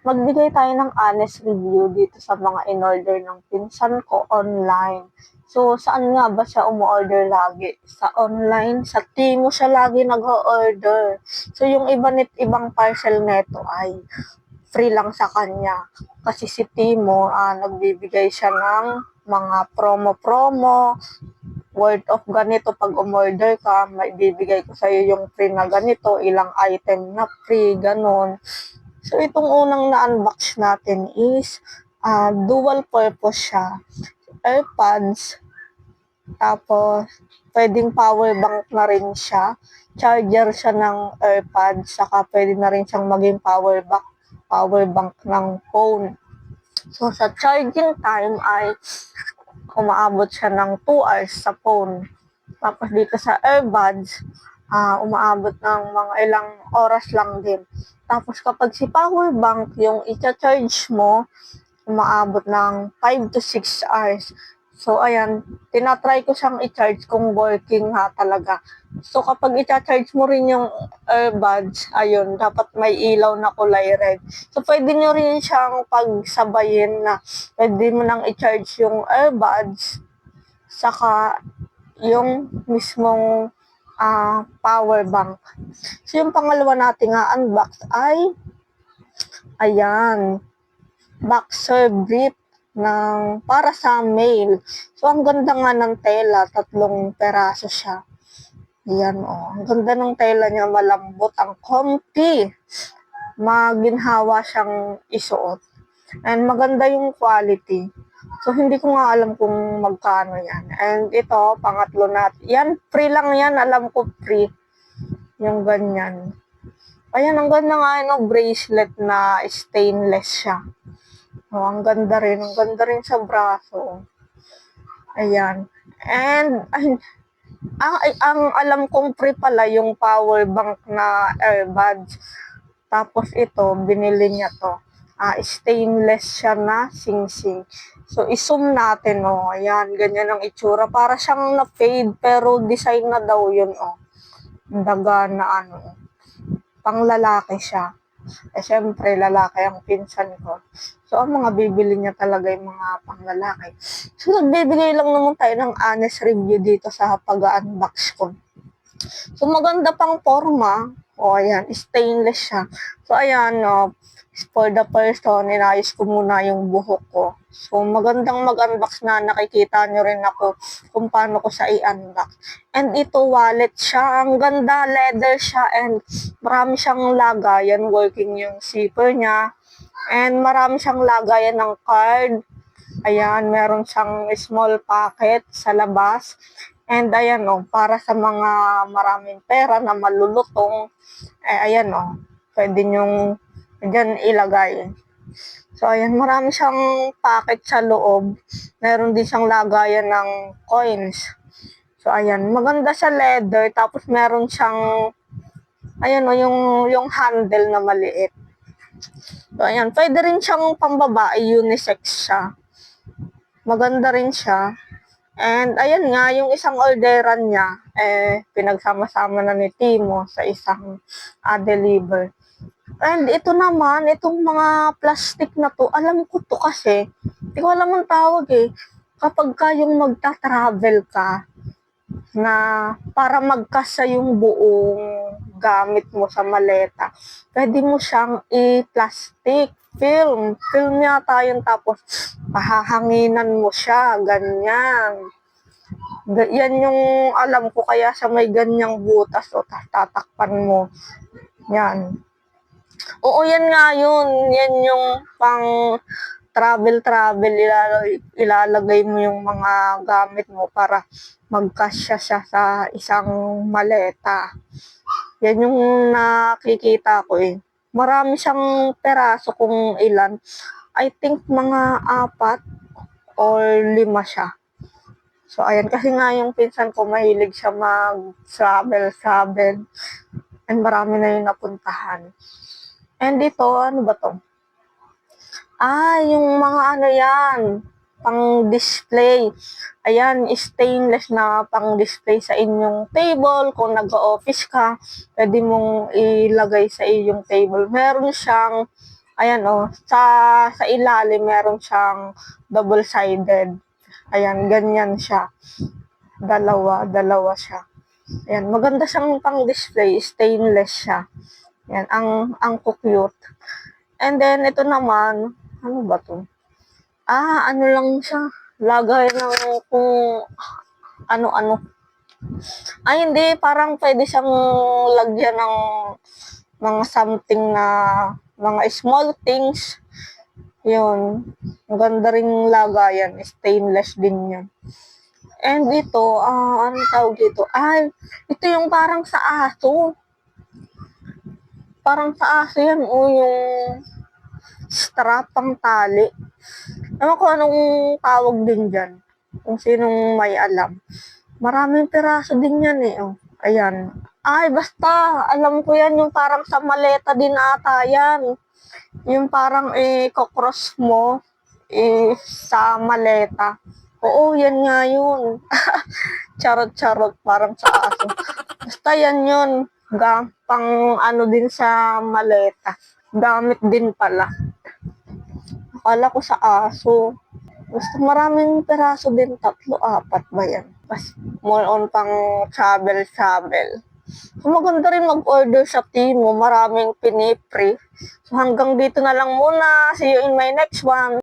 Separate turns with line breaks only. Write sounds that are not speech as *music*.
magbigay tayo ng honest review dito sa mga in-order ng pinsan ko online. So, saan nga ba siya umu-order lagi? Sa online, sa Timo siya lagi nag-order. So, yung iba nit ibang parcel neto ay free lang sa kanya. Kasi si Timo, ah, nagbibigay siya ng mga promo-promo, word of ganito pag umorder ka, may bibigay ko sa'yo yung free na ganito, ilang item na free, ganon. So, itong unang na-unbox natin is ah, dual purpose siya. AirPods, tapos pwedeng power bank na rin siya. Charger siya ng AirPods, saka pwede na rin siyang maging power bank, power bank ng phone. So, sa charging time ay umaabot siya ng 2 hours sa phone. Tapos dito sa earbuds, ah umaabot ng mga ilang oras lang din. Tapos kapag si power bank, yung i-charge mo, umaabot ng 5 to 6 hours. So, ayan, tinatry ko siyang i-charge kung working ha talaga. So, kapag i-charge mo rin yung earbuds, ayun, dapat may ilaw na kulay red. So, pwede nyo rin siyang pagsabayin na pwede mo nang i-charge yung earbuds, saka yung mismong ah, power bank. So, yung pangalawa nating nga unbox ay, ayan, boxer brief ng para sa male. So, ang ganda nga ng tela, tatlong peraso siya. Ayan, oh. Ang ganda ng tela niya, malambot, ang comfy. Maginhawa siyang isuot. And maganda yung quality. So, hindi ko nga alam kung magkano yan. And ito, pangatlo na. Yan, free lang yan. Alam ko free. Yung ganyan. Ayan, ang ganda nga yung bracelet na stainless siya. Oh, ang ganda rin. Ang ganda rin sa braso. Ayan. And, *laughs* ay, ang, ay, ang alam kong free pala yung power bank na earbuds. Tapos ito, binili niya to. Ah, stainless siya na sing-sing. So, isum natin, oh. Ayan, ganyan ang itsura. Para siyang na-fade, pero design na daw yun, oh. Daga na ano. Pang lalaki siya. Eh, syempre, lalaki ang pinsan ko. So, ang mga bibili niya talaga yung mga panglalaki. So, nagbibigay lang naman tayo ng honest review dito sa pag-unbox ko. So, maganda pang forma. O, ayan, stainless siya. So, ayan, no, for the person, inayos ko muna yung buhok ko. So, magandang mag-unbox na nakikita nyo rin ako kung paano ko siya i-unbox. And ito, wallet siya. Ang ganda, leather siya. And marami siyang lagayan. Working yung zipper niya. And marami siyang lagayan ng card. Ayan, meron siyang small pocket sa labas. And ayan o, para sa mga maraming pera na malulutong, eh ayan o, pwede nyong dyan ilagay. So ayan, marami siyang pocket sa loob. Meron din siyang lagayan ng coins. So ayan, maganda sa leather. Tapos meron siyang, ayan o, yung, yung handle na maliit. So, ayan. Pwede rin siyang pambabae, unisex siya. Maganda rin siya. And, ayan nga, yung isang orderan niya, eh, pinagsama-sama na ni Timo sa isang uh, deliver. And ito naman, itong mga plastic na to, alam ko to kasi, hindi ko alam ang tawag eh. Kapag ka yung magta-travel ka, na para magkasa yung buong gamit mo sa maleta, pwede mo siyang i-plastic film. Film yata yun tapos pahahanginan mo siya, ganyan. Ga- Yan yung alam ko kaya sa may ganyang butas o tatakpan mo. Yan. Oo, yan nga yun. Yan yung pang travel-travel, ilalagay mo yung mga gamit mo para magkasya siya sa isang maleta. Yan yung nakikita ko eh. Marami siyang peraso kung ilan. I think mga apat or lima siya. So, ayan. Kasi nga yung pinsan ko, mahilig siya mag-travel-travel. And marami na yung napuntahan. And dito, ano ba to? Ah, yung mga ano yan, pang display. Ayan, stainless na pang display sa inyong table. Kung nag-office ka, pwede mong ilagay sa iyong table. Meron siyang, Ayan oh, sa sa ilalim meron siyang double-sided. Ayan, ganyan siya. Dalawa, dalawa siya. Ayan, maganda siyang pang-display, stainless siya. Ayan, ang ang cute. And then ito naman, ano ba 'to? Ah, ano lang siya, lagay ng kung ano-ano. Ay hindi, parang pwede siyang lagyan ng mga something na mga small things. Yun. Ang ganda ring lagayan. Stainless din yan. And ito, ah, anong tawag dito? Ay, ito yung parang sa aso. Parang sa aso yan. O yung strap pang tali. Ewan ko anong tawag din dyan. Kung sinong may alam. Maraming piraso din yan eh. Oh. Ayan. Ay, basta. Alam ko yan. Yung parang sa maleta din ata yan. Yung parang eh, cross mo eh, sa maleta. Oo, yan nga yun. *laughs* Charot-charot. Parang sa aso. Basta yan yun. Ga, pang ano din sa maleta. Gamit din pala. Akala ko sa aso. Basta maraming peraso din, tatlo, apat ba yan? Pas, more on pang travel-travel. So, maganda rin mag-order sa Timo. Maraming pinipre. So, hanggang dito na lang muna. See you in my next one.